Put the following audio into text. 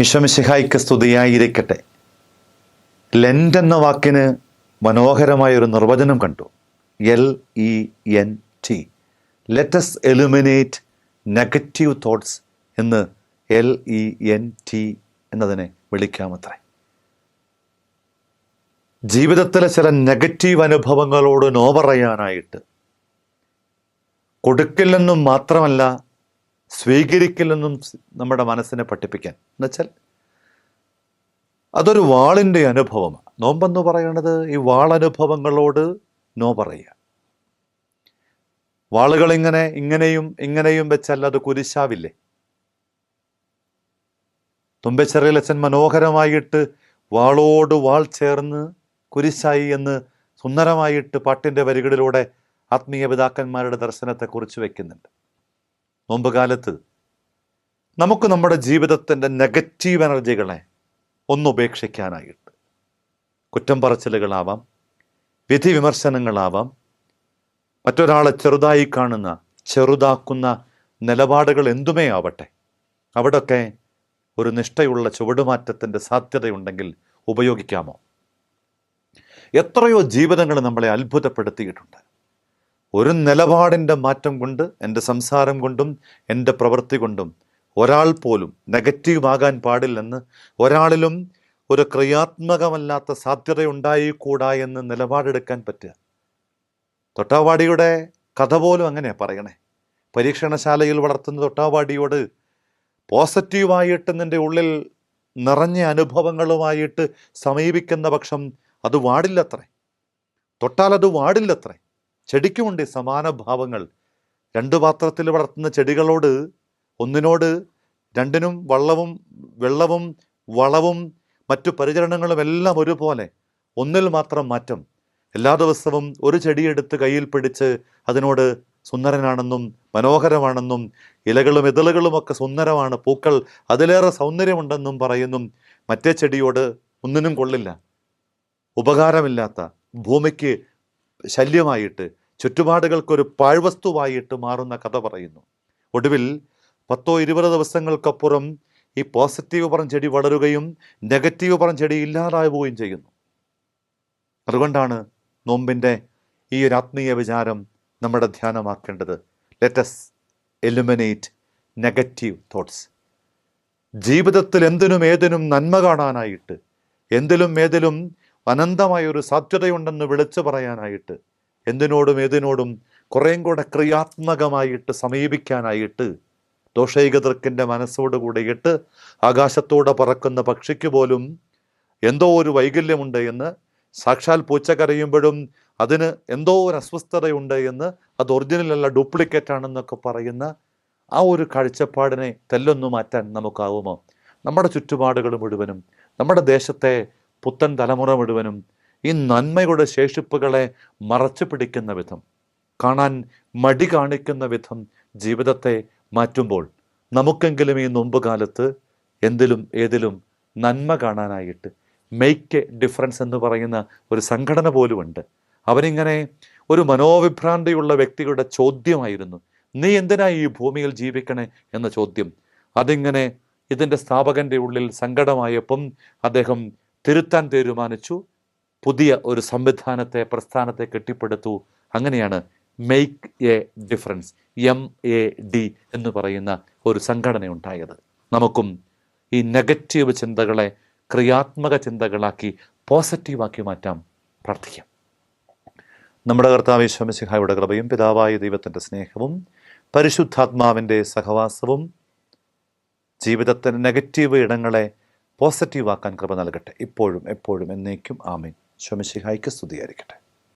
ഈശ്വമിശിഹായിക്ക് സ്തുതിയായിരിക്കട്ടെ. ലെൻഡ് എന്ന വാക്കിന് മനോഹരമായ ഒരു നിർവചനം കണ്ടു. L E N T. Let's eliminate negative thoughts എന്ന് എൽ ഇ എൻ ടി എന്നതിനെ വിളിക്കാമത്രേ. ജീവിതത്തിലെ ചില നെഗറ്റീവ് അനുഭവങ്ങളോട് നോ പറയാനായിട്ട് കൊടുക്കില്ലെന്നും മാത്രമല്ല സ്വീകരിക്കില്ലെന്നും നമ്മുടെ മനസ്സിനെ പഠിപ്പിക്കാൻ. എന്നുവെച്ചാൽ അതൊരു വാളിന്റെ അനുഭവമാണ്. നോമ്പെന്ന് പറയുന്നത് ഈ വാളനുഭവങ്ങളോട് നോ പറയുക. വാളുകൾ ഇങ്ങനെ ഇങ്ങനെയും ഇങ്ങനെയും വെച്ചാൽ അത് കുരിശാവില്ലേ? തുമ്പച്ചെറിയലച്ചൻ മനോഹരമായിട്ട് വാളോട് വാൾ ചേർന്ന് കുരിശായി എന്ന് സുന്ദരമായിട്ട് പാട്ടിന്റെ വരികളിലൂടെ ആത്മീയ പിതാക്കന്മാരുടെ ദർശനത്തെ കുറിച്ച് വെക്കുന്നുണ്ട്. നോമ്പ് കാലത്ത് നമുക്ക് നമ്മുടെ ജീവിതത്തിന്റെ നെഗറ്റീവ് എനർജികളെ ഒന്നുപേക്ഷിക്കാനായിട്ട് കുറ്റം പറച്ചിലുകളാവാം വിധി വിമർശനങ്ങളാവാം മറ്റൊരാളെ ചെറുതായി കാണുന്ന ചെറുതാക്കുന്ന നിലപാടുകൾ എന്തുമേ ആവട്ടെ അവിടൊക്കെ ഒരു നിഷ്ഠയുള്ള ചുവടുമാറ്റത്തിന്റെ സാധ്യതയുണ്ടെങ്കിൽ ഉപയോഗിക്കാമോ? എത്രയോ ജീവിതങ്ങൾ നമ്മളെ അത്ഭുതപ്പെടുത്തിയിട്ടുണ്ട്. ഒരു നിലപാടിന്റെ മാറ്റം കൊണ്ട് എന്റെ സംസാരം കൊണ്ടും എന്റെ പ്രവൃത്തി കൊണ്ടും ഒരാൾ പോലും നെഗറ്റീവ് ആകാൻ പാടില്ലെന്ന് ഒരാളിലും ഒരു ക്രിയാത്മകമല്ലാത്ത സാധ്യതയുണ്ടായിക്കൂടാ എന്ന് നിലപാടെടുക്കാൻ പറ്റുക. തൊട്ടാവാടിയുടെ കഥ പോലും അങ്ങനെയാണ് പറയണേ. പരീക്ഷണശാലയിൽ വളർത്തുന്ന തൊട്ടാവാടിയോട് പോസിറ്റീവായിട്ട് നിന്റെ ഉള്ളിൽ നിറഞ്ഞ അനുഭവങ്ങളുമായിട്ട് സമീപിക്കുന്ന പക്ഷം അത് വാടില്ലത്രേ. തൊട്ടാൽ അത് വാടില്ലത്രേ. ചെടിക്കുമുണ്ട് സമാന ഭാവങ്ങൾ രണ്ട് പാത്രത്തിൽ വളർത്തുന്ന ചെടികളോട് ഒന്നിനോട് രണ്ടിനും വള്ളവും വെള്ളവും വളവും മറ്റു പരിചരണങ്ങളും എല്ലാം ഒരുപോലെ ഒന്നിൽ മാത്രം മാറ്റം. എല്ലാ ദിവസവും ഒരു ചെടിയെടുത്ത് കയ്യിൽ പിടിച്ച് അതിനോട് സുന്ദരനാണെന്നും മനോഹരമാണെന്നും ഇലകളും ഇതളുകളുമൊക്കെ സുന്ദരമാണ് പൂക്കൾ അതിലേറെ സൗന്ദര്യമുണ്ടെന്നും പറയുന്നു. മറ്റേ ചെടിയോട് ഒന്നിനും കൊള്ളില്ല. ഉപകാരമില്ലാത്ത ഭൂമിക്ക് ശല്യമായിട്ട് ചുറ്റുപാടുകൾക്കൊരു പാഴ്വസ്തുവായിട്ട് മാറുന്ന കഥ പറയുന്നു. ഒടുവിൽ പത്തോ ഇരുപത് ദിവസങ്ങൾക്കപ്പുറം ഈ പോസിറ്റീവ് പറഞ്ഞ ചെടി വളരുകയും നെഗറ്റീവ് പറഞ്ഞ ചെടി ഇല്ലാതാവുകയും ചെയ്യുന്നു. അതുകൊണ്ടാണ് നോമ്പിന്റെ ഈ ഒരു ആത്മീയ വിചാരം നമ്മുടെ ധ്യാനമാക്കേണ്ടത്. ലെറ്റസ് എലിമിനേറ്റ് നെഗറ്റീവ് തോട്ട്സ് ജീവിതത്തിൽ എന്തിനും ഏതിനും നന്മ കാണാനായിട്ട് എന്തിലും ഏതിലും അനന്തമായ ഒരു സാധ്യതയുണ്ടെന്ന് വിളിച്ചു പറയാനായിട്ട് എന്തിനോടും ഏതിനോടും കുറേയും കൂടെ ക്രിയാത്മകമായിട്ട് സമീപിക്കാനായിട്ട് ദോഷൈകതൃക്കിന്റെ മനസ്സോട് കൂടിയിട്ട് ആകാശത്തോടെ പറക്കുന്ന പക്ഷിക്ക് പോലും എന്തോ ഒരു വൈകല്യമുണ്ട് എന്ന് സാക്ഷാൽ പൂച്ച കരയുമ്പോഴും അതിന് എന്തോ ഒരു അസ്വസ്ഥതയുണ്ട് എന്ന് അത് ഒറിജിനലല്ല ഡ്യൂപ്ലിക്കേറ്റ് ആണെന്നൊക്കെ പറയുന്ന ആ ഒരു കാഴ്ചപ്പാടിനെ തെല്ലൊന്നു മാറ്റാൻ നമുക്കാവുമോ? നമ്മുടെ ചുറ്റുപാടുകൾ മുഴുവനും നമ്മുടെ ദേശത്തെ പുത്തൻ തലമുറ മുഴുവനും ഈ നന്മയുടെ ശേഷിപ്പുകളെ മറച്ചു പിടിക്കുന്ന വിധം കാണാൻ മടി കാണിക്കുന്ന വിധം ജീവിതത്തെ മാറ്റുമ്പോൾ നമുക്കെങ്കിലും ഈ നോമ്പുകാലത്ത് എന്തിലും ഏതിലും നന്മ കാണാനായിട്ട് മെയ്ക്ക് ഡിഫറൻസ് എന്ന് പറയുന്ന ഒരു സംഘടന പോലുമുണ്ട്. അവരിങ്ങനെ ഒരു മനോവിഭ്രാന്തിയുള്ള വ്യക്തിയുടെ ചോദ്യമായിരുന്നു നീ എന്തിനാ ഈ ഭൂമിയിൽ ജീവിക്കണേ? എന്ന ചോദ്യം. അതിങ്ങനെ ഇതിന്റെ സ്ഥാപകന്റെ ഉള്ളിൽ സങ്കടമായപ്പം അദ്ദേഹം തിരുത്താൻ തീരുമാനിച്ചു. പുതിയ ഒരു സംവിധാനത്തെ പ്രസ്ഥാനത്തെ കെട്ടിപ്പടുത്തു. അങ്ങനെയാണ് make a difference M A D എന്ന് പറയുന്ന ഒരു സംഘടന ഉണ്ടായത് നമുക്കും ഈ നെഗറ്റീവ് ചിന്തകളെ ക്രിയാത്മക ചിന്തകളാക്കി പോസിറ്റീവാക്കി മാറ്റാം. പ്രാർത്ഥിക്കാം. നമ്മുടെ കർത്താവ് ശമസിഹായുടെ കൃപയും പിതാവായ ദൈവത്തിന്റെ സ്നേഹവും പരിശുദ്ധാത്മാവിന്റെ സഹവാസവും ജീവിതത്തിന്റെ നെഗറ്റീവ് ഇടങ്ങളെ പോസിറ്റീവാക്കാൻ കൃപ നൽകട്ടെ. ഇപ്പോഴും എപ്പോഴും എന്നേക്കും ആമീൻ. ശമസിഹായ്ക്ക് സ്തുതിയായിരിക്കട്ടെ.